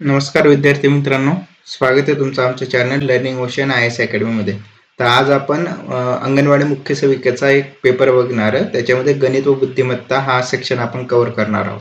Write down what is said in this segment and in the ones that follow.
नमस्कार विद्यार्थी मित्रांनो. स्वागत आहे तुमचं आमच्या channel learning ocean I S अकॅडमीमध्ये तर आज आपण अंगणवाडी मुख्य सेविकेचा एक पेपर बघणार आहे. त्याच्यामध्ये गणित व बुद्धिमत्ता हा सेक्शन आपण कव्हर करणार आहोत.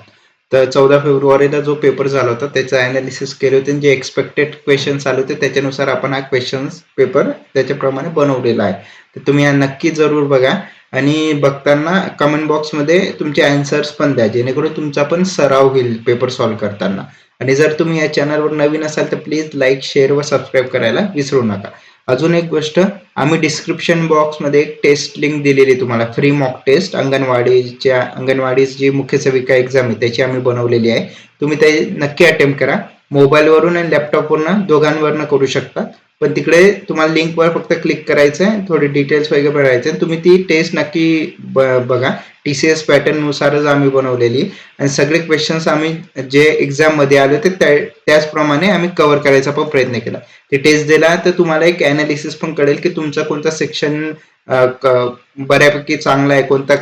तर चौदा फेब्रुवारीला जो पेपर झाला होता त्याचं अनालिसिस केले होते जे एक्सपेक्टेड क्वेश्चन्स आले होते त्याच्यानुसार आपण हा क्वेश्चन्स पेपर त्याच्याप्रमाणे बनवलेला आहे. तर तुम्ही नक्की जरूर बघा आणि बघताना कमेंट बॉक्समध्ये तुमचे अँसर्स पण द्या जेणेकरून तुमचा पण सराव होईल पेपर सॉल्व्ह करताना. आणि जर तुम्ही या चॅनलवर नवीन असाल तर प्लीज लाईक शेअर व सबस्क्राईब करायला विसरू नका. अजून एक गोष्ट आम्ही डिस्क्रिप्शन बॉक्समध्ये एक टेस्ट लिंक दिलेली आहे तुम्हाला. फ्री मॉक टेस्ट अंगणवाडीच्या अंगणवाडीची जी मुख्य सेविका एक्झाम आहे त्याची आम्ही बनवलेली आहे. तुम्ही ते नक्की अटेम्प्ट करा. मोबाईलवरून आणि लॅपटॉपवरून दोघांवरनं करू शकता. पण तिकडे तुम्हाला लिंकवर फक्त क्लिक करायचं आहे थोडे डिटेल्स वगैरे भरायचे तुम्ही ती टेस्ट नक्की ब- बघा. टी सी एस पॅटर्ननुसारच आम्ही बनवलेली. आणि सगळे क्वेश्चन्स आम्ही जे एक्झाममध्ये आले होते त्या- त्याचप्रमाणे आम्ही कव्हर करायचा पण प्रयत्न केला. ते टेस्ट दिला तर तुम्हाला एक अनालिसिस पण कळेल की तुमचा कोणता सेक्शन बऱ्यापैकी चांगला आहे. कोणता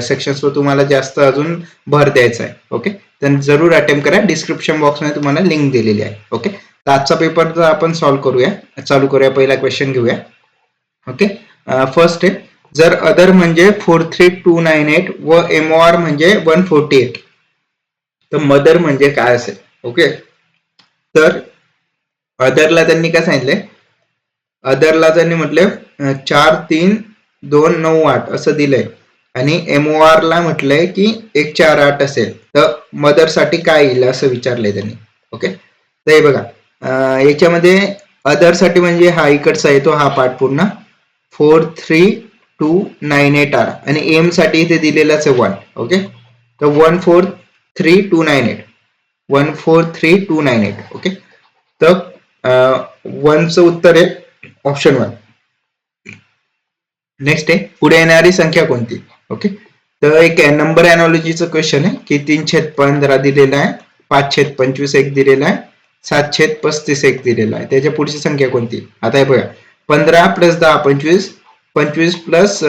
सेक्शन्सवर तुम्हाला जास्त अजून भर द्यायचा आहे. ओके तर जरूर अटेम्प्ट करा. डिस्क्रिप्शन बॉक्समध्ये तुम्हाला लिंक दिलेली आहे. ओके तर आजचा पेपर तर आपण सॉल्व्ह करूया. चालू करूया. पहिला क्वेश्चन घेऊया. ओके फर्स्ट आहे. जर अदर म्हणजे four three two nine eight व एम आर म्हणजे वन फोर्टी एट तर मदर म्हणजे काय असेल? ओके तर अदरला त्यांनी काय सांगितलंय? अदरला त्यांनी म्हटले चार तीन दोन नऊ आठ असं दिलंय. आणि एम ओ आर ला म्हटलंय की एक चार आठ असेल. तर मदरसाठी काय येईल असं विचारलंय त्यांनी. ओके? तर हे बघा याच्यामध्ये अदरसाठी म्हणजे हा इकडचा येतो हा पार्ट पूर्ण. Four three two nine eight R. आणि एमसाठी इथे दिलेलाच आहे वन. ओके? तर one four three two nine eight. One four three two nine eight. Okay? तर वनचं उत्तर आहे. ऑप्शन वन नेक्स्ट आहे पुढे येणारी संख्या कोणती? ओके तर एक नंबर अॅनॉलॉजीचं क्वेश्चन आहे की तीन छेद पंधरा दिलेला आहे पाच छेद पंचवीस एक दिलेला आहे सात छेद पस्तीस एक दिलेला आहे. त्याच्या पुढची संख्या कोणती? आता हे बघा पंधरा प्लस दहा पंचवीस पंचवीस प्लस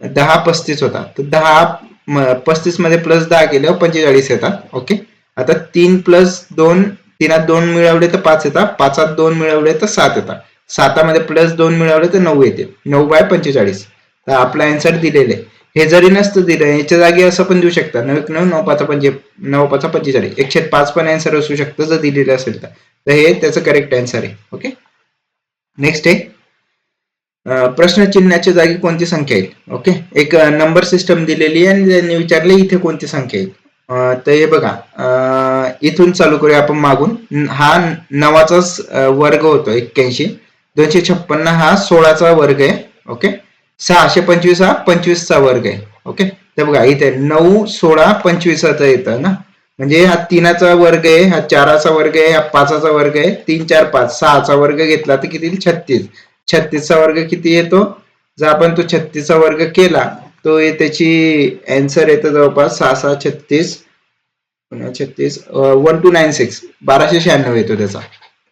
दहा पस्तीस होता. तर दहा पस्तीसमध्ये प्लस दहा केल्यावर पंचेचाळीस येतात. ओके आता तीन प्लस दोन तीनात दोन मिळवले तर पाच येतात. पाचात दोन मिळवले तर सात येतात. सातामध्ये प्लस दोन मिळवले तर नऊ येते. नऊ बाय पंचेचाळीस. तर आपला आन्सर दिलेले आहे. हे जरी नसतं दिलं याच्या जागी असं पण देऊ शकता. नऊ एक नऊ नऊ पाच पंचे नऊ पाच पंचेचाळीस. एकशे पाच पण आन्सर असू शकतं जर दिलेलं असेल तर. हे त्याचं करेक्ट आन्सर आहे. ओके नेक्स्ट आहे. प्रश्न प्रश्नचिन्हाच्या जागी कोणती संख्या येईल? ओके एक नंबर सिस्टम दिलेली आहे आणि त्यांनी विचारले इथे कोणती संख्या येईल? तर हे बघा. इथून चालू करूया आपण मागून. हा नवाचाच वर्ग होतो एक्क्याऐंशी. दोनशे छप्पन्न हा सोळाचा वर्ग आहे ओके सहाशे पंचवीस हा पंचवीसचा वर्ग आहे ओके तर बघा इथे नऊ सोळा पंचवीसाचा येतं ना? म्हणजे हा तीनाचा वर्ग आहे हा चाराचा वर्ग आहे हा पाचाचा वर्ग आहे तीन चार पाच सहाचा वर्ग घेतला तर किती छत्तीस. छत्तीसचा वर्ग किती येतो? जर आपण तो छत्तीसचा वर्ग केला तो त्याची अँसर येतं जवळपास सहा सहा छत्तीस छत्तीस वन टू नाईन सिक्स बाराशे शहाण्णव येतो त्याचा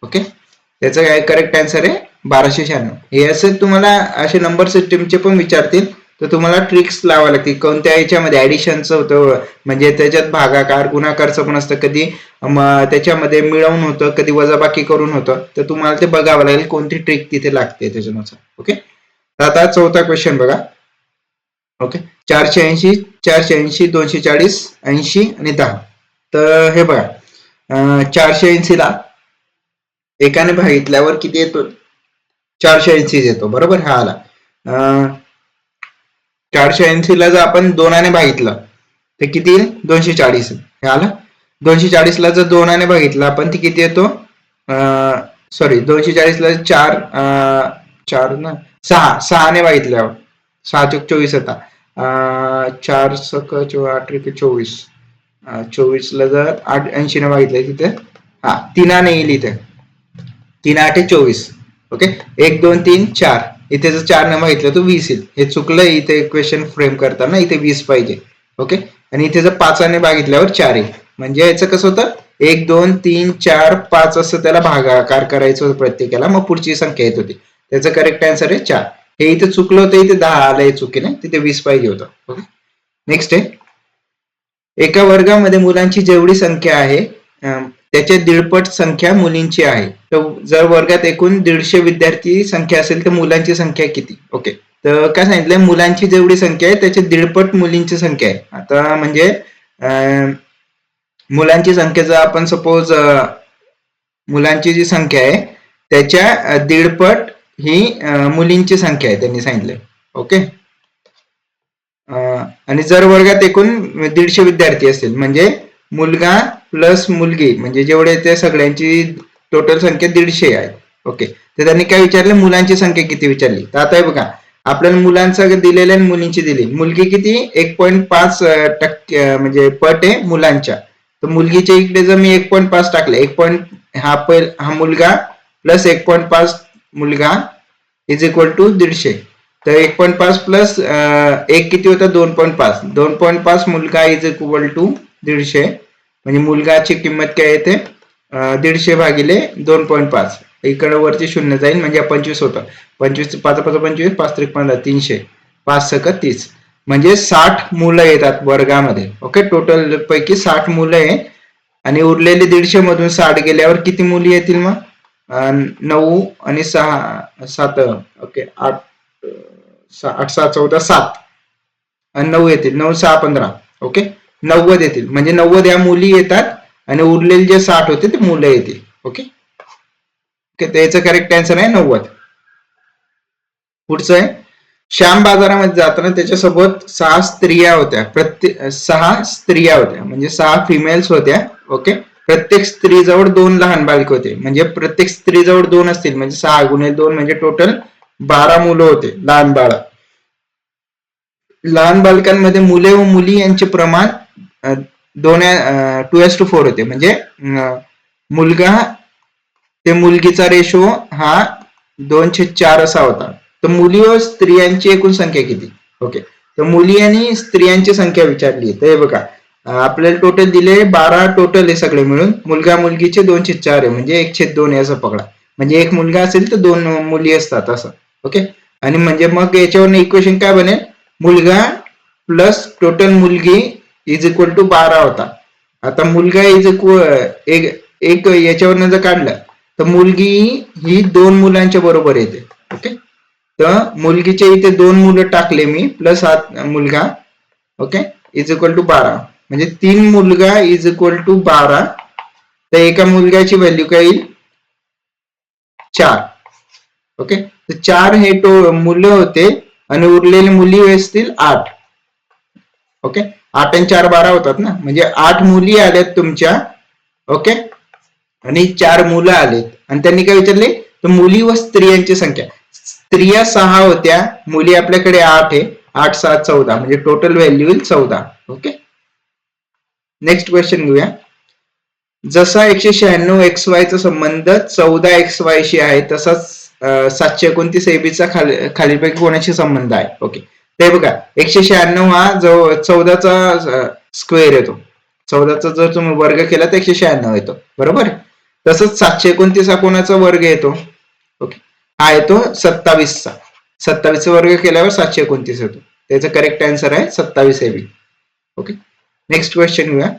ओके त्याचा काय करेक्ट आन्सर आहे? बाराशे शहाण्णव. हे असं तुम्हाला असे नंबर सिस्टीमचे पण विचारतील. तर तुम्हाला ट्रिक्स लावा लागतील. कोणत्या याच्यामध्ये ॲडिशनचं होतं म्हणजे त्याच्यात भागाकार गुणाकारचं पण असतं. कधी त्याच्यामध्ये मिळवून होतं कधी वजाबाकी करून होतं. तर तुम्हाला ते बघावं लागेल कोणती ट्रिक तिथे लागते त्याच्यानुसार. ओके तर आता चौथा क्वेश्चन बघा. ओके चारशे ऐंशी चारशे ऐंशी दोनशे चाळीस ऐंशी आणि दहा. तर हे बघा. चारशे ऐंशीला एकाने भागितल्यावर किती येतो? चारशे ऐंशी येतो बरोबर? हा आला. चारशे चारशे ऐंशीला जर आपण दोनाने भागितलं तर किती येईल? दोनशे चाळीस. हे आलं? दोनशे चाळीस ला जर दोनाने भागितलं आपण ती किती येतो? सॉरी दोनशे चाळीस ला चार चार ना सहा. सहाने भागितल्यावर सहा चौक चोवीस होता. चार सक चो आठ एक चोवीस. चोवीस ला जर आठ ऐंशी ने भागितलं तिथे हा तिनाने येईल इथे. तीन आठ चोवीस. ओके? एक दोन तीन चार. इथे जर चार ने मागितलं तर वीस येईल. हे चुकलं इथे क्वेश्चन फ्रेम करताना इथे वीस पाहिजे. ओके? आणि इथे जर पाचाने भागितल्यावर चार येईल. म्हणजे याचं कसं होतं? एक दोन तीन चार पाच असं त्याला भागाकार करायचं होतं प्रत्येकाला. मग पुढची संख्या येत होती. त्याचं करेक्ट आन्सर आहे चार. हे इथे चुकलं होतं इथे दहा आलंय चुकीने तिथे वीस पाहिजे होतं. ओके? नेक्स्ट आहे. एका वर्गामध्ये मुलांची जेवढी संख्या आहे त्याच्या दीडपट संख्या मुलींची आहे. तर जर वर्गात एकूण दीडशे विद्यार्थी संख्या असेल तर मुलांची संख्या किती? ओके तर काय सांगितलंय? मुलांची जेवढी संख्या आहे त्याच्या दीडपट मुलींची संख्या आहे. आता म्हणजे अं, मुलांची संख्या जर आपण सपोज मुलांची जी संख्या आहे त्याच्या दीडपट ही मुलींची संख्या आहे त्यांनी सांगितलंय. ओके आणि जर वर्गात एकूण दीडशे विद्यार्थी असतील म्हणजे मुलगा प्लस मुलगी म्हणजे जेवढे ते सगळ्यांची टोटल संख्या दीडशे आहे. ओके तर त्यांनी काय विचारलं? मुलांची संख्या किती विचारली? तर आता बघा. आपल्याला मुलांचं दिलेलं आणि मुलींची दिली मुलगी किती? एक पॉईंट पाच टक्के म्हणजे पट आहे मुलांच्या. तर मुलगीच्या इकडे जर मी एक पॉईंट पाच टाकले एक पॉईंट हा पहिल हा मुलगा प्लस एक पॉईंट पाच मुलगा इज इक्वल टू दीडशे. तर एक पॉईंट पाच प्लस एक किती होता? दोन पॉईंट पाच. दोन पॉईंट पाच मुलगा इज इक्वल टू दीडशे. म्हणजे मुलगाची किंमत काय येते दीडशे भागिले दोन पॉईंट पाच. इकडे वरती शून्य जाईल म्हणजे पंचवीस होतं. पंचवीस पाच पाच पंचवीस पाच त्रिक पंधरा तीनशे. पाच सक तीस. म्हणजे साठ मुलं येतात वर्गामध्ये. ओके टोटल पैकी साठ मुलं आहे. आणि उरलेले दीडशे मधून साठ गेल्यावर किती मुली येतील मग? नऊ आणि सहा सात ओके आठ सहा आठ सहा चौदा सात. आणि नऊ येतील. नऊ सहा पंधरा. ओके? नव्वद येतील. म्हणजे नव्वद या मुली येतात आणि उरलेले जे साठ होते ते मुलं येतील. ओके ओके याचं करेक्ट आन्सर आहे नव्वद. पुढचं आहे. श्याम बाजारामध्ये जाताना त्याच्यासोबत सहा स्त्रिया होत्या. प्रत्येक सहा स्त्रिया होत्या. म्हणजे सहा फिमेल्स होत्या. ओके प्रत्येक स्त्रीजवळ दोन लहान बालक होते. म्हणजे प्रत्येक स्त्रीजवळ दोन असतील. म्हणजे सहा गुणिले दोन म्हणजे टोटल बारा मुलं होते. लहान बाळा. लहान बालकांमध्ये मुले व मुली यांचे प्रमाण दोन टू एस टू फोर होते. म्हणजे मुलगा ते मुलगीचा रेशो हा दोनशे चार असा होता. तर मुली व स्त्रियांची एकूण संख्या किती? ओके तर मुली आणि स्त्रियांची संख्या विचारली. तर हे बघा आपल्याला टोटल दिले बारा टोटल आहे सगळे मिळून मुलगा मुलगीचे दोनशे चार आहे. म्हणजे एकशे दोन आहे असं पकडा. म्हणजे एक मुलगा असेल तर दोन मुली असतात असं. ओके आणि म्हणजे मग याच्यावर इक्वेशन काय बनेल? मुलगा प्लस टोटल मुलगी इज इक्वल टू बारा होता. आता मुलगा इज इक्वल एक एक याच्यावरनं जर काढलं तर मुलगी ही दोन मुलांच्या बरोबर येते. ओके तर मुलगीच्या इथे दोन मुलं टाकले मी प्लस हा मुलगा ओके इज इक्वल टू बारा. म्हणजे तीन मुलगा इज इक्वल टू बारा. तर एका मुलग्याची व्हॅल्यू काय येईल? चार. ओके तर चार हे टो मुलं होते आणि उरलेली मुली असतील आठ. ओके आठ आणि चार बारा होतात ना? म्हणजे आठ मुली आल्यात तुमच्या. ओके आणि चार मुलं आलेत. आणि त्यांनी काय विचारले? तर मुली व स्त्रियांची संख्या. स्त्रिया सहा होत्या मुली आपल्याकडे आठ आहे. आठ सात चौदा. म्हणजे टोटल व्हॅल्यू येईल चौदा. ओके नेक्स्ट क्वेश्चन घेऊया. जसा एकशे शहाण्णव एक्स वायचा संबंध चौदा एक्स वायशी आहे तसाच सातशे एकोणतीस एबीचा खाली खालीपैकी कोणाशी संबंध आहे? ओके ते बघा एकशे शहाण्णव हा जो चौदाचा स्क्वेअर येतो. चौदाचा जर तुम्ही वर्ग केला तर एकशे शहाण्णव येतो. बरोबर? तसंच सातशे एकोणतीस हा कोणाचा वर्ग येतो? ओके हा येतो सत्तावीसचा. सत्तावीसचा वर्ग केल्यावर सातशे एकोणतीस येतो. त्याचं करेक्ट आन्सर आहे सत्तावीस एबी ओके नेक्स्ट क्वेश्चन घेऊया.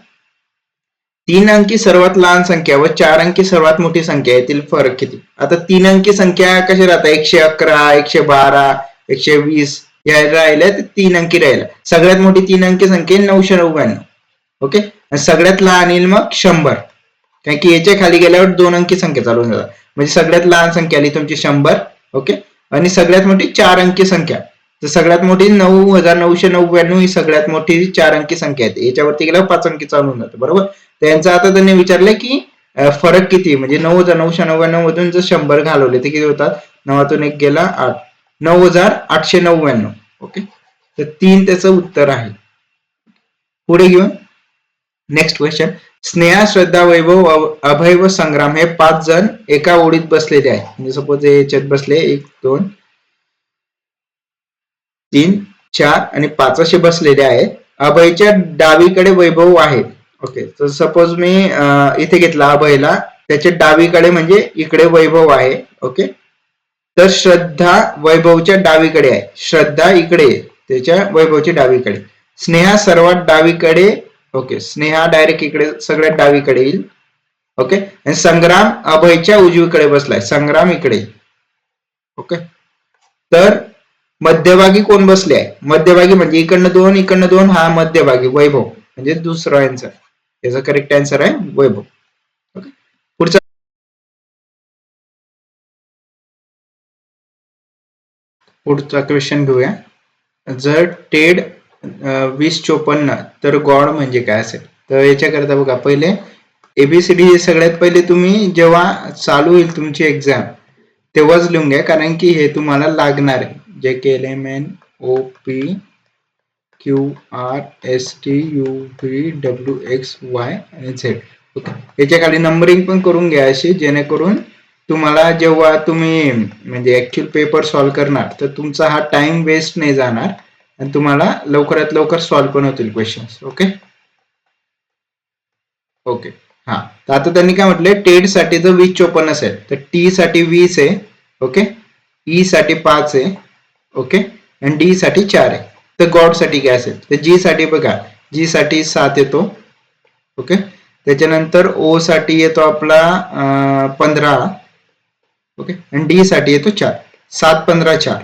तीन अंकी सर्वात लहान संख्या व चार अंकी सर्वात मोठी संख्या यातील फरक किती? आता तीन अंकी संख्या कशा राहतात एकशे अकरा एकशे बारा एकशे वीस या राहिल्या तर तीन अंकी राहिल्या. सगळ्यात मोठी तीन अंकी संख्या नऊशे नव्याण्णव. ओके? आणि सगळ्यात लहान येईल मग शंभर. कारण की याच्या खाली गेल्यावर दोन अंकी संख्या चालू जातात. म्हणजे सगळ्यात लहान संख्या आली तुमची शंभर. ओके? आणि सगळ्यात मोठी चार अंकी संख्या. तर सगळ्यात मोठी नऊ हजार नऊशे नव्याण्णव ही सगळ्यात मोठी चार अंकी संख्या येते याच्यावरती गेल्यावर पाच अंकी चालू होऊन बरोबर? त्यांचा आता त्यांनी विचारलंय की फरक किती? म्हणजे नऊ हजार नऊशे नव्याण्णव मधून जर शंभर घालवले तर किती होतात? नवातून एक गेला आठ. नऊ हजार आठशे नव्याण्णव. ओके? तर तीन त्याचं उत्तर आहे. पुढे घेऊन. नेक्स्ट क्वेश्चन स्नेहा श्रद्धा वैभव अभय व संग्राम हे पाच जण एका ओळीत बसलेले आहेत. म्हणजे सपोज याच्यात बसले एक दोन तीन चार आणि पाच असे बसलेले आहेत. अभयच्या डावीकडे वैभव आहे ओके तर सपोज मी इथे घेतला अभयला त्याच्या डावीकडे म्हणजे इकडे वैभव आहे ओके तर श्रद्धा वैभवच्या डावीकडे आहे. श्रद्धा इकडे त्याच्या वैभवच्या डावीकडे. स्नेहा सर्वात डावीकडे ओके स्नेहा डायरेक्ट इकडे सगळ्यात डावीकडे येईल ओके आणि संग्राम अभयच्या उजवीकडे बसलाय. संग्राम इकडे ओके तर मध्यभागी कोण बसले आहे? मध्यभागी म्हणजे इकडनं दोन इकडनं दोन हा मध्यभागी वैभव. म्हणजे दुसरा यांचा. याचा करेक्ट आन्सर आहे वैभव. ओके पुढचा पुढचा क्वेश्चन घेऊया. जर टेड वीस चोपन्न तर गॉड म्हणजे काय असेल? तर याच्याकरता बघा पहिले एबीसीडी हे सगळ्यात पहिले तुम्ही जेव्हा चालू होईल तुमची एक्झाम तेव्हाच लिहून घ्या कारण की हे तुम्हाला लागणार आहे. J K L M N O P Q R S T U V W X Y आणि झेड ओके याच्या खाली नंबरिंग पण करून घ्या अशी जेणेकरून तुम्हाला जेव्हा तुम्ही म्हणजे ऍक्च्युअल पेपर सॉल्व्ह करणार तर तुमचा हा टाइम वेस्ट नाही जाणार आणि तुम्हाला लवकरात लवकर सॉल्व्ह पण होतील क्वेश्चन्स ओके ओके हा. तर आता त्यांनी काय म्हटलंय? टेडसाठी जर वीस चोपन्न असेल तर टी साठी वीस आहे. ओके ई e साठी पाच आहे. ओके आणि डी साठी चार आहे. तर गॉडसाठी काय असेल तर जी साठी बघा. जी साठी सात येतो. ओके त्याच्यानंतर ओ साठी येतो आपला पंधरा. ओके आणि डी साठी येतो चार. सात पंधरा चार.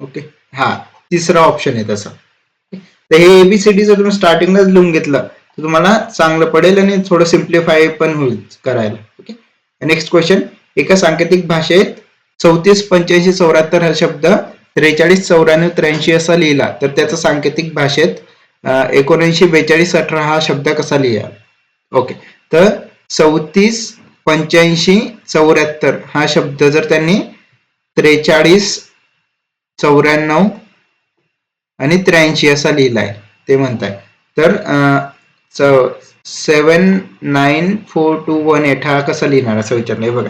ओके हा. तिसरा ऑप्शन आहे तसा. तर हे एबीसीडी जर तुम्ही स्टार्टिंगलाच लिहून घेतलं तर तुम्हाला चांगलं पडेल आणि थोडं सिम्प्लिफाय पण होईल करायला. ओके नेक्स्ट क्वेश्चन एका सांकेतिक भाषेत चौतीस पंच्याऐंशी चौऱ्याहत्तर हा शब्द त्रेचाळीस चौऱ्याण्णव त्र्याऐंशी असा लिहिला. तर त्याचा सांकेतिक भाषेत एकोणऐंशी बेचाळीस अठरा हा शब्द कसा लिहा? ओके. तर चौतीस पंच्याऐंशी चौऱ्याहत्तर हा शब्द जर त्यांनी त्रेचाळीस चौऱ्याण्णव आणि त्र्याऐंशी असा लिहिलाय ते म्हणताय. तर seven nine four two one eight हा कसा लिहिणार? असं विचारलंय. बघा.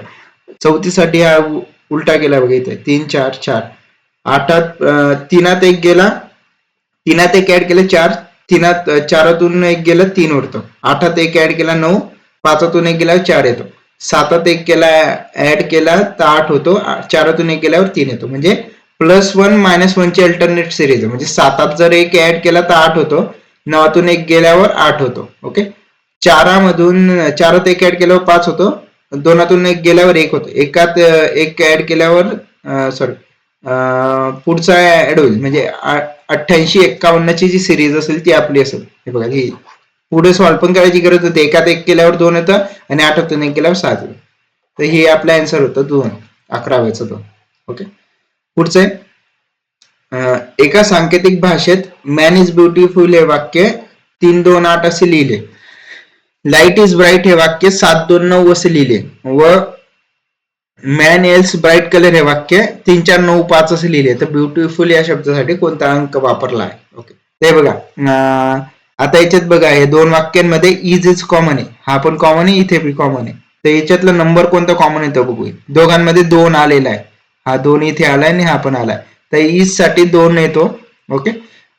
चौथीसाठी हा उलटा गेला बघा इथे. तीन चार चार. आठात तीनात एक गेला तीनात एक ऍड केलं चार तीनात चारातून एक गेलं तीन उरतो. आठात एक ऍड केला नऊ पाचातून एक गेल्यावर चार येतो. सातात एक केला ऍड केला तर आठ होतो. चारातून एक गेल्यावर तीन येतो. म्हणजे प्लस वन मायनस वन ची अल्टरनेट सिरीज आहे. म्हणजे सातात जर एक ऍड केला तर आठ होतो. नवातून एक गेल्यावर आठ होतो. ओके? चारामधून चारात एक ऍड केल्यावर पाच होतो. दोनातून एक गेल्यावर एक होतो. एकात एक ऍड केल्यावर सॉरी पुढचा ऍड होईल म्हणजे अठ्ठ्याऐंशी एक्कावन्नची जी सिरीज असेल ती आपली असेल. हे बघा ही पुढे सॉल्व पण करायची गरज होती. एकात एक केल्यावर दोन येतं आणि आठातून एक केल्यावर सात येतं. तर हे आपलं आन्सर होतं दोन. अकराव्याचं दोन. ओके पुढचं आहे. एका सांकेतिक भाषेत मॅन इज ब्युटिफुल हे वाक्य तीन दोन आठ असे लिहिले. लाइट इज ब्राईट हे वाक्य सात दोन नऊ असे लिहिले. व मॅन एल्स ब्राईट कलर हे वाक्य तीन चार नऊ पाच असे लिहिले. तर ब्युटिफुल या शब्दासाठी कोणता अंक वापरला आहे? ओके ते बघा. आता याच्यात बघा हे दोन वाक्यांमध्ये इज इज कॉमन आहे. हा पण कॉमन आहे इथे बी कॉमन आहे. तर याच्यातला नंबर कोणता कॉमन येतो बघूया. दोघांमध्ये दोन आलेला आहे. हा दोन इथे आलाय आणि हा पण आलाय. तर इजसाठी दोन येतो. ओके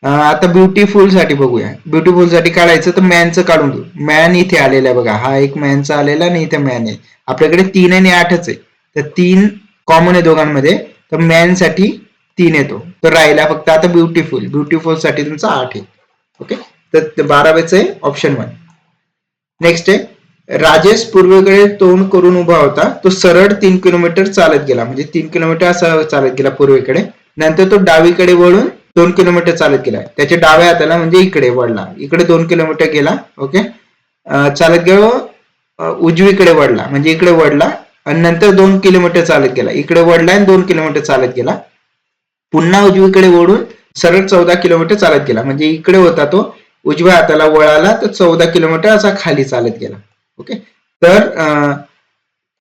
आता ब्युटिफुलसाठी बघूया. ब्युटिफुलसाठी काढायचं तर मॅनचं काढून घेऊ मॅन इथे आलेला आहे बघा. हा एक मॅनचा आलेला आणि इथे मॅन आहे. आपल्याकडे तीन आणि आठच आहे. तर तीन कॉमन आहे दोघांमध्ये. तर मॅनसाठी तीन येतो. तर राहिला फक्त आता ब्युटिफुल ब्युटिफुलसाठी तुमचा आठ आहे. ओके तर बारावेचं आहे ऑप्शन वन नेक्स्ट आहे राजेश पूर्वेकडे तोंड करून उभा होता. तो सरळ तीन किलोमीटर चालत गेला. म्हणजे तीन किलोमीटर असा चालत गेला पूर्वेकडे. नंतर तो डावीकडे वळून दोन किलोमीटर चालत गेला. त्याच्या डाव्या हाताला म्हणजे इकडे वळला. इकडे दोन किलोमीटर गेला. ओके चालत गेलो उजवीकडे वळला. म्हणजे इकडे वळला आणि नंतर दोन किलोमीटर चालत गेला. इकडे वळला आणि दोन किलोमीटर चालत गेला. पुन्हा उजवीकडे ओढून सरळ चौदा किलोमीटर चालत गेला. म्हणजे इकडे होता तो उजव्या हाताला वळाला तर चौदा किलोमीटर असा खाली चालत गेला. ओके? तर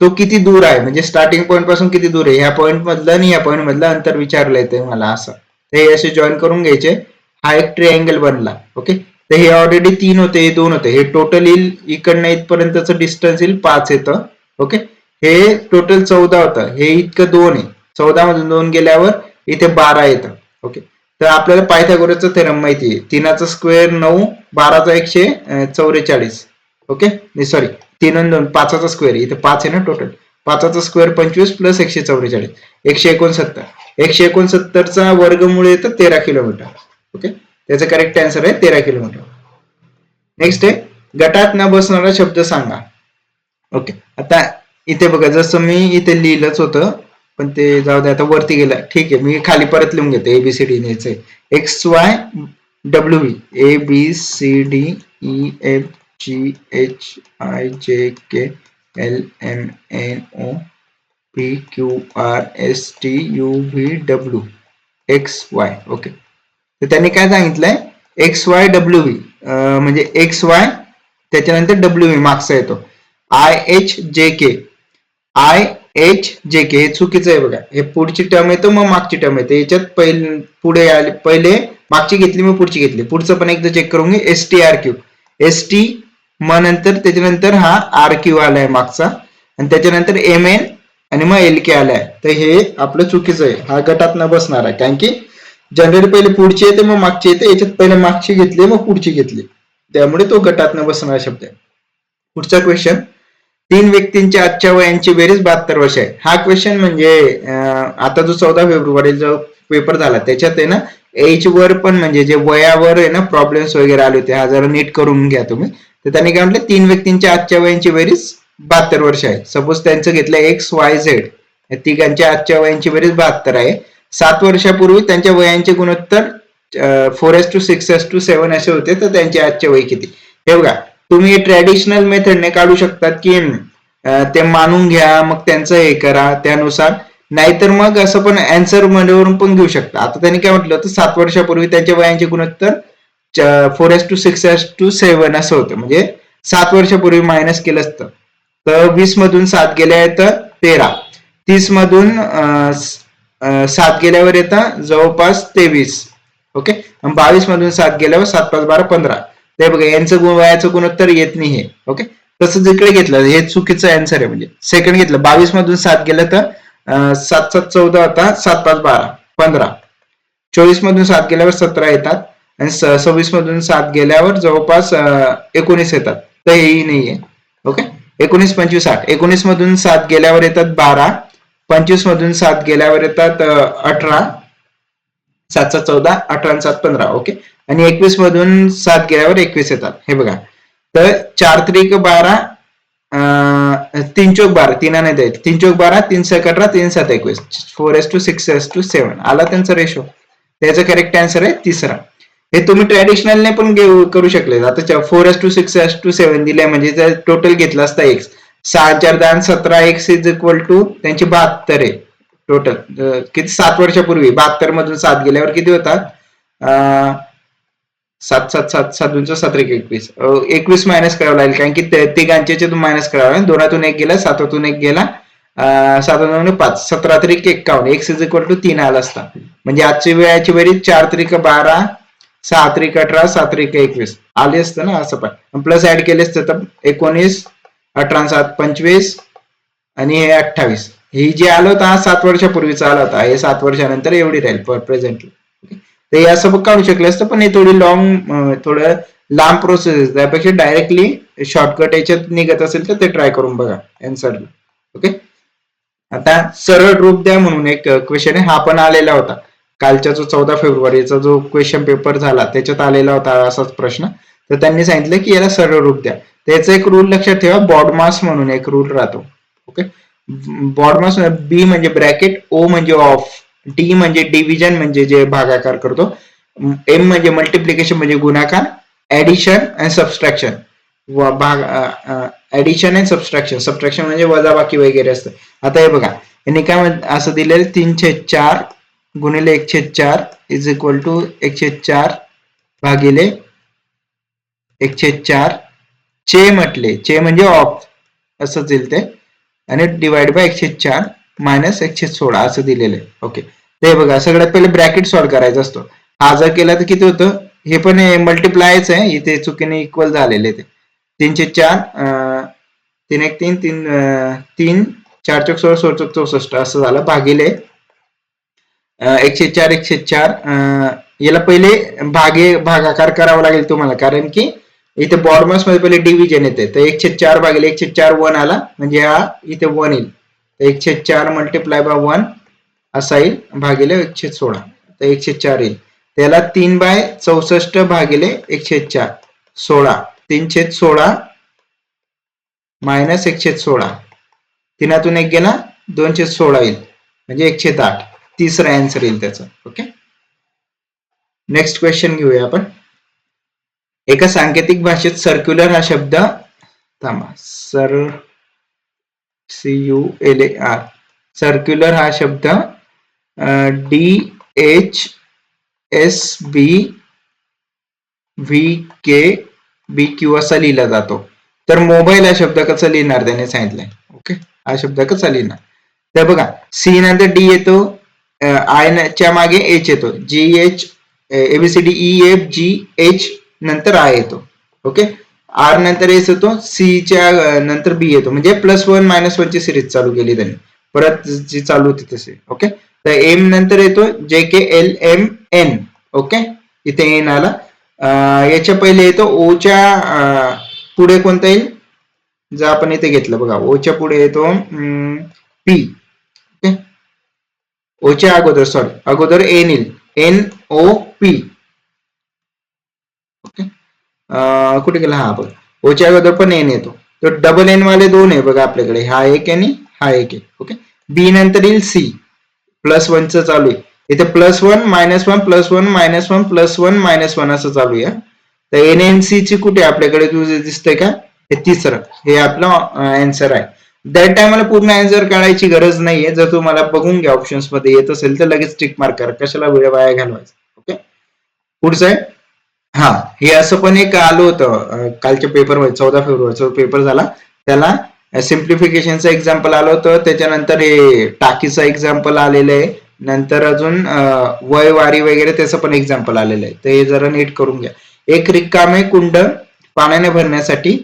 तो किती दूर आहे? म्हणजे स्टार्टिंग पॉईंटपासून किती दूर आहे? ह्या पॉईंट मधलं आणि या पॉईंट मधलं अंतर विचारलं येते मला असं. तर हे असे जॉईन करून घ्यायचे. हा एक ट्रिअँगल बनला. ओके? तर हे ऑलरेडी तीन होते हे दोन होते. हे टोटल येईल इकडनं इथपर्यंतचं डिस्टन्स येईल पाच येतं. ओके? हे टोटल चौदा होतं. हे इतकं दोन आहे. चौदा मधून दोन गेल्यावर इथे बारा येतं. ओके तर आपल्याला पायथागोरसचा थेरम माहिती आहे. तीनाचा स्क्वेअर नऊ बाराचा एकशे चौवेचाळीस ओके सॉरी तीन आणि दोन पाचाचा स्क्वेअर इथे पाच आहे ना टोटल पाचाचा स्क्वेअर पंचवीस प्लस एकशे चौवेचाळीस एकशे एकोणसत्तर. एकशे एकोणसत्तरचा वर्गमूळ येतं तेरा किलोमीटर. ओके त्याचं करेक्ट आन्सर आहे तेरा किलोमीटर. नेक्स्ट आहे गटात न बसणारा शब्द सांगा. ओके आता इथे बघा जसं मी इथे लिहिलंच होतं पण ते जाऊ दे आता वरती गेलं. ठीक आहे मी खाली परत लिहून घेतो A B C D न्यायचंय X Y W B A B C D E F G H I J K L M N O P Q R S T U V W X Y okay तर त्यांनी काय सांगितलंय? X Y W V म्हणजे X Y त्याच्यानंतर W V मागचा येतो. I H J K I H J के हे चुकीचं आहे बघा. हे पुढची टर्म येतो मग मागची टर्म येते. याच्यात पहिले पुढे आले पहिले मागची घेतली मग पुढची घेतली. पुढचं पण एकदा चेक करून घे. S T R Q S T मग नंतर त्याच्यानंतर हा आर क्यू आलाय मागचा. आणि त्याच्यानंतर एम एन आणि मग एल के आलाय. तर हे आपलं चुकीचं आहे. हा गटात न बसणार आहे. कारण की जनरली पहिले पुढची येते मग मागची येते. याच्यात पहिले मागची घेतली मग पुढची घेतली. त्यामुळे तो गटात न बसणारा शब्द आहे. पुढचा क्वेश्चन तीन व्यक्तींच्या आजच्या वयांची बेरीज बहात्तर वर्ष आहे. हा क्वेश्चन म्हणजे आता जो चौदा फेब्रुवारी जो पेपर झाला त्याच्यात आहे ना एज वर पण म्हणजे जे वयावर आहे ना प्रॉब्लेम्स वगैरे आले होते. हा जरा नीट करून घ्या तुम्ही. तर त्यांनी काय म्हटलं तीन व्यक्तींच्या आजच्या वयांची बेरीज बहात्तर वर्ष आहे. सपोज त्यांचं घेतलं एक्स वाय झेड या तिघांच्या आजच्या वयांची बेरीज बहात्तर आहे. सात वर्षापूर्वी त्यांच्या वयांचे गुणोत्तर four is to six is to seven असे होते. तर त्यांचे आजचे वय किती? हे बघा तुम्ही ट्रॅडिशनल मेथडने काढू शकतात की ते मानून घ्या मग त्यांचं हे करा त्यानुसार. नाहीतर मग असं पण अँसर वरून पण घेऊ शकता. आता त्यांनी काय म्हटलं होतं सात वर्षापूर्वी त्यांच्या वयांचे गुणोत्तर four is to six is to seven असं होतं. म्हणजे सात वर्षापूर्वी मायनस केलं असतं. तर वीस मधून सात गेल्या तर तेरा. तीस मधून सात गेल्यावर येतं जवळपास तेवीस. ओके? बावीस मधून सात गेल्यावर सात पाच बारा पंधरा. ते बघा यांचं गुण वयाचं गुणोत्तर येत नाही हे ओके तसं जिकडे घेतलं हे चुकीचं आन्सर आहे म्हणजे. सेकंड घेतलं बावीस मधून सात गेलं तर सात सात चौदा होता सात पाच बारा पंधरा. चोवीस मधून सात गेल्यावर सतरा येतात आणि सव्वीस मधून सात गेल्यावर जवळपास एकोणीस येतात. तर हेही नाहीये ओके एकोणीस पंचवीस आठ. एकोणीस मधून सात गेल्यावर येतात बारा पंचवीस मधून सात गेल्यावर येतात अठरा सातचा चौदा अठरा सात पंधरा ओके? आणि एकवीस मधून सात गेल्यावर एकवीस येतात. हे बघा. तर चार त्रिक बारा तीन चौक बारा तीन नाही द्यायचे. तीन चौक बारा तीन सक अठरा तीन सात एकवीस. Four is to six is to seven आला त्यांचा रेशो त्याचा करेक्ट आन्सर आहे तिसरा. हे तुम्ही ट्रॅडिशनलने पण घेऊ करू शकले आता four is to six is to seven दिले म्हणजे जर टोटल घेतला असता एक्स सहा चार दहा सतरा एक्स इज इक्वल टू त्यांची बहात्तर आहे. टोटल किती सात वर्षापूर्वी? बहात्तर मधून सात गेल्यावर किती होतात सात सात सात सात दोनशे सतरा एक एकवीस. एकवीस मायनस करावं लागेल कारण की ते- तिघांचे मायनस करावं लागेल. दोनातून एक गेला सातातून एक गेला. सातातून पाच. सतरा तरी एक्कावन्न. एक्स इज इक्वल टू तीन आला असता. म्हणजे आजची वेळाची वेळी चार तरीक बारा सहा त्रिक अठरा सात त्रिक एकवीस. आले असतं ना असं पण. प्लस ऍड केले असतं तर एकोणीस अठरा सात पंचवीस आणि हे अठ्ठावीस. हे जे आलं होतं हा सात वर्षापूर्वीचा आला होता. हे सात वर्षानंतर एवढी राहील प्रेझेंटली तर हे असं काढू शकले असतं पण हे थोडी लॉंग थोडं लांब प्रोसेस त्यापेक्षा डायरेक्टली शॉर्टकट याच्यात निघत असेल तर ते ट्राय करून बघा अँसरला ओके आता सरळ रूप द्या म्हणून एक क्वेश्चन आहे. हा पण आलेला होता. कालच्या जो चौदा फेब्रुवारीचा जो क्वेश्चन पेपर झाला त्याच्यात आलेला होता असाच प्रश्न. तर त्यांनी सांगितलं की याला सरळ रूप द्या. त्याचा एक रूल लक्षात ठेवा बॉडमास म्हणून एक रूल राहतो. ओके बॉर्मस बी म्हणजे ब्रॅकेट ओ म्हणजे ऑफ डी म्हणजे डिव्हिजन म्हणजे जे भागाकार करतो. एम म्हणजे मल्टिप्लिकेशन म्हणजे गुणाकार ऍडिशन अँड सबस्ट्रॅक्शन व भाग ऍडिशन अँड सबस्ट्रॅक्शन सबस्ट्रॅक्शन म्हणजे वजाबाकी वगैरे असतं. आता हे बघा. यांनी काय म्हण- असं दिलेलं तीनशे चार गुणिले एकशे चार इज इक्वल टू एकशे चार भागिले एकशे चार. चे म्हटले. चे म्हणजे ऑफ असंच येईल ते आणि डिवाइड बाय एकशे चार मायनस एकशे सोळा असं दिलेलं आहे. ओके ते बघा सगळ्यात पहिले ब्रॅकेट सॉल्व्ह करायचा असतो. हा जर केला तर किती होतं? हे पण मल्टिप्लायच आहे. इथे चुकीने इक्वल झालेले ते. तीनशे चार अं, तीन एक तीन तीन तीन चार चौक सोळा सोळ चौक चौसष्ट असं झालं भागिले एकशे चार एकशे चार अं, याला पहिले भागे भागाकार करावा लागेल तुम्हाला. कारण की इथे बॉर्मसमध्ये पहिले डिव्हिजन येते. तर एकशे चार भागिले एकशे चार वन आला. म्हणजे हा इथे वन येईल. तर एकशे चार मल्टिप्लाय बाय वन असा येईल. भागिले एकशे सोळा. तर एकशे चार येईल. त्याला तीन बाय चौसष्ट भागिले एकशे चार. सोळा. तीनशे सोळा मायनस एकशे सोळा. तिनातून एक गेला दोनशे सोळा येईल. म्हणजे एकशे आठ. तिसरा आन्सर येईल त्याचा. ओके नेक्स्ट क्वेश्चन घेऊया आपण. एका सांकेतिक भाषेत सर्क्युलर हा शब्द थांबा sir C U L A R circular हा शब्द D H S B V K B Q असा लिहिला जातो. तर मोबाईल हा शब्द कसा लिहिणार? त्याने सांगितलंय. ओके हा शब्द कसा लिहिणार? तर बघा सी नंतर डी येतो आय च्या मागे एच येतो. G H A B C D E F G H नंतर आय येतो. ओके आर नंतर एस येतो सीच्या नंतर बी येतो. म्हणजे प्लस वन मायनस वन ची सिरीज चालू केली त्यांनी. परत जी चालू होती तसे ओके तर एम नंतर येतो J K L M N okay इथे एन आला. याच्या पहिले येतो ओच्या पुढे कोणता येईल? जर आपण इथे घेतलं बघा ओच्या पुढे येतो पी ओके ओच्या अगोदर सॉरी अगोदर एन येईल. एन ओ पी कुठे गेला? हा बघ. ओच्या अगोदर पण एन येतो. तर डबल एन वाले दोन आहे बघा आपल्याकडे. हा एक आणि हा एक आहे. ओके? बी नंतर येईल सी प्लस च चालू आहे. इथे plus one minus one plus one minus one plus one minus one असं चालू आहे तर एन एन सी ची कुठे? आपल्याकडे तुझं दिसतंय का? हे तिसरं. हे आपलं आन्सर आहे. दॅट टायमाला पूर्ण आन्सर काढायची गरज नाहीये. जर तुम्हाला बघून घ्या ऑप्शन्समध्ये. येत असेल तर लगेच टिक मार्क करा. कशाला वेळ वाया घालवायचा? ओके? पुढचं आहे. हा हे असं पण एक आलं होतं कालच्या पेपरमध्ये चौदा फेब्रुवारीचा पेपर झाला त्याला सिम्प्लिफिकेशनचं एक्झाम्पल आलं होतं त्याच्यानंतर हे टाकीचं एक्झाम्पल आलेलं आहे नंतर अजून वय वारी वगैरे त्याचं पण एक्झाम्पल आलेलं आहे. तर हे जरा नीट करून घ्या. एक रिकामे कुंड पाण्याने भरण्यासाठी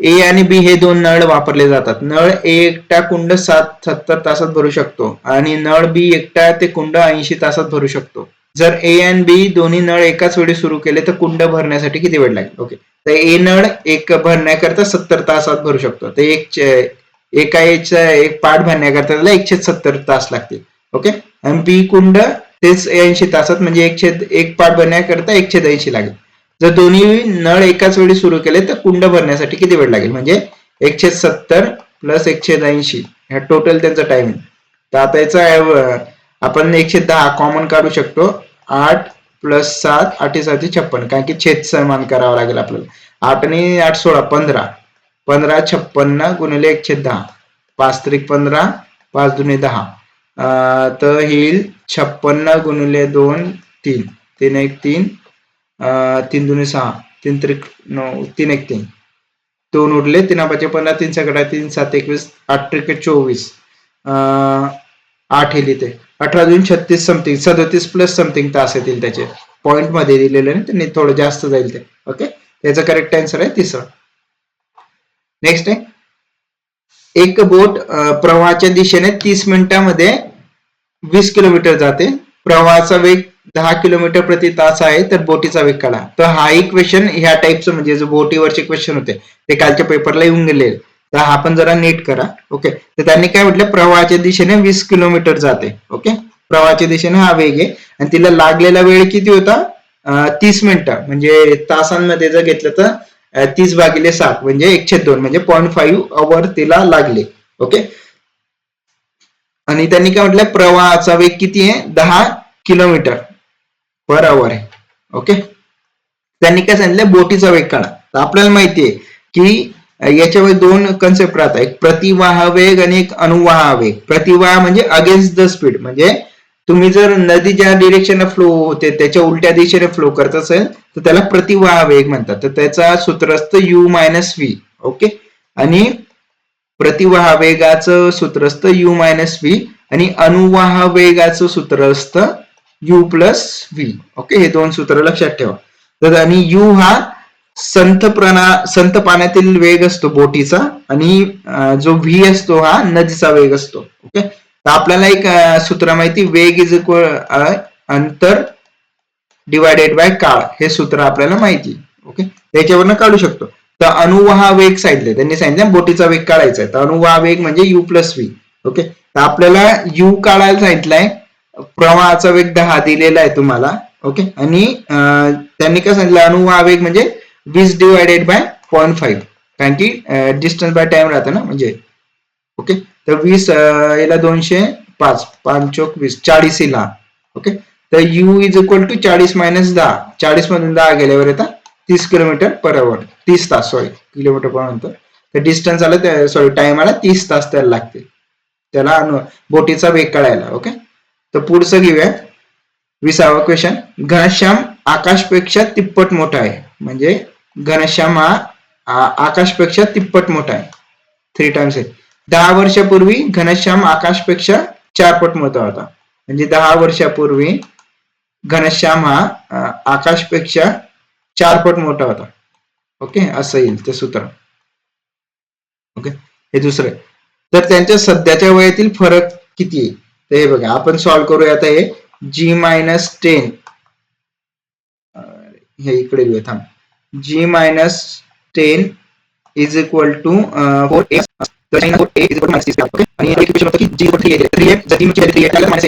ए आणि बी हे दोन नळ वापरले जातात. नळ ए एकटा कुंड सात सत्तर तासात भरू शकतो आणि नळ बी एकटा ते कुंड ऐंशी तासात भरू शकतो. जर ए आणि बी दोन्ही नळ एकाच वेळी सुरू केले तर कुंड भरण्यासाठी किती वेळ लागेल? ओके तर ए नळ एक भरण्याकरता सत्तर तासात भरू शकतो. तर एक एका एचा एक पाठ भरण्याकरता त्याला एकशे सत्तर तास लागतील. ओके आणि बी कुंड तेच ऐंशी तासात म्हणजे एकशे एक पाठ भरण्याकरता एकशे ऐंशी लागेल. जर दोन्ही नळ एकाच वेळी सुरू केले तर कुंड भरण्यासाठी किती वेळ लागेल? म्हणजे एकशे सत्तर प्लस एकशे ऐंशी ह्या टोटल त्यांचा टाइमिंग तर आता याचा आपण एकशे दहा कॉमन काढू शकतो. आठ प्लस सात आठ सात छप्पन. कारण की छेद समान करावा लागेल आपल्याला. आठ आणि आठ सोळा पंधरा. पंधरा छप्पन्न गुणिले एकशे दहा. पाच त्रिक पंधरा पाच दुने दहा. तर येईल छप्पन्न गुणिले दोन तीन. तीन एक तीन. तीन दुने सहा. तीन त्रिक नऊ तीन एक तीन. दोन उरले तीन पाचे पंधरा तीन सगळा तीन सात एकवीस आठ त्रिके चोवीस. आठ येईल इथे. अठरा दोन छत्तीस समथिंग सदोतीस प्लस समथिंग तास येतील त्याचे. पॉइंटमध्ये दिलेले ना त्यांनी थोडं जास्त जाईल ते. ओके त्याचा करेक्ट आन्सर आहे तिसरा. नेक्स्ट आहे. एक बोट प्रवाहाच्या दिशेने तीस मिनिटांमध्ये वीस किलोमीटर जाते. प्रवाहाचा वेग दहा किलोमीटर प्रति तास आहे तर बोटीचा वेग काढा. तर हा एक क्वेश्चन ह्या टाईपचं म्हणजे जो बोटीवरचे क्वेश्चन होते ते कालच्या पेपरला येऊन गेले तर हा पण जरा नीट करा. ओके तर त्यांनी काय म्हटलं? प्रवाहाच्या दिशेने वीस किलोमीटर जाते. ओके प्रवाहाच्या दिशेने हा वेग आहे. आणि तिला लागलेला वेळ किती होता? तीस मिनिटं. म्हणजे तासांमध्ये जर घेतलं तर तीस भागिले सात म्हणजे एकशे दोन म्हणजे पॉईंट फाईव्ह अवर तिला लागले. ओके आणि त्यांनी काय म्हटलं? प्रवाहाचा वेग किती आहे? दहा किलोमीटर पर आवर आहे. ओके त्यांनी काय सांगितलं? बोटीचा वेग काढा. तर आपल्याला माहिती आहे की याच्यामध्ये दोन कन्सेप्ट राहतात. एक प्रतिवाह वेग आणि एक अनुवाह वेग प्रतिवाह म्हणजे अगेन्स्ट द स्पीड म्हणजे तुम्ही जर नदी ज्या डिरेक्शन फ्लो होते त्याच्या उलट्या दिशेने फ्लो करत असेल तर त्याला प्रतिवाह वेग म्हणतात. तर त्याचा सूत्र असतं यू मायनस व्ही ओके आणि प्रतिवाह वेगाचं सूत्र असतं यू मायनस व्ही आणि अनुवाह वेगाचं सूत्र असतं यू प्लस व्ही ओके हे दोन सूत्र लक्षात ठेवा. तर आणि यू हा संत प्रणा संत पाण्यातील वेग असतो बोटीचा आणि जो व्ही असतो हा नदीचा वेग असतो. ओके? तर आपल्याला एक सूत्र माहिती वेग इज इक्वल अंतर डिवायडेड बाय काळ. हे सूत्र आपल्याला माहिती. ओके? त्याच्यावरनं काढू शकतो. तर अनुवाहा वेग सांगितले. त्यांनी सांगितलं बोटीचा वेग काढायचा आहे. तर अनुवाहा वेग म्हणजे यू प्लस व्ही ओके? तर आपल्याला यू काढायला सांगितलंय प्रवाहाचा वेग दहा दिलेला आहे तुम्हाला. ओके? आणि त्यांनी काय सांगितलं? अनुवावेग म्हणजे वीस डिवायडेड बाय पॉईंट फाईव्ह कारण की डिस्टन्स बाय टाइम राहतं ना म्हणजे. ओके तर वीस याला दोनशे पाच पाच चोक वीस चाळीस ला ओके तर यू इज इक्वल टू चाळीस मायनस दहा. चाळीस मधून दहा गेल्यावर येतात तीस किलोमीटर पर आवर तीस तास सॉरी किलोमीटर पर तर डिस्टन्स आला सॉरी टाइम आला तीस तास त्याला लागते. त्याला बोटीचा वेग कळायला ओके तर पुढचं घेऊया विसावा क्वेश्चन घनश्याम आकाशपेक्षा तिप्पट मोठा आहे. म्हणजे घनश्याम हा आकाशपेक्षा तिप्पट मोठा आहे. थ्री टाइम्स आहे. दहा वर्षापूर्वी घनश्याम आकाशपेक्षा चारपट मोठा होता. म्हणजे दहा वर्षापूर्वी घनश्याम हा आकाशपेक्षा चारपट मोठा होता. ओके असं येईल ते सूत्र. ओके हे दुसरं आहे. तर त्यांच्या सध्याच्या वयातील फरक किती आहे? तर हे बघा आपण सॉल्व्ह करूया आता हे. जी मायनस टेन हे इकडे थांब. घेऊया थांब G minus ten is equal to four X आणि एक इक्वेशन होतं की जी इक्वल थ्री आहे थ्री एक्स जर ती म्हणजे थ्री एक्स मायनस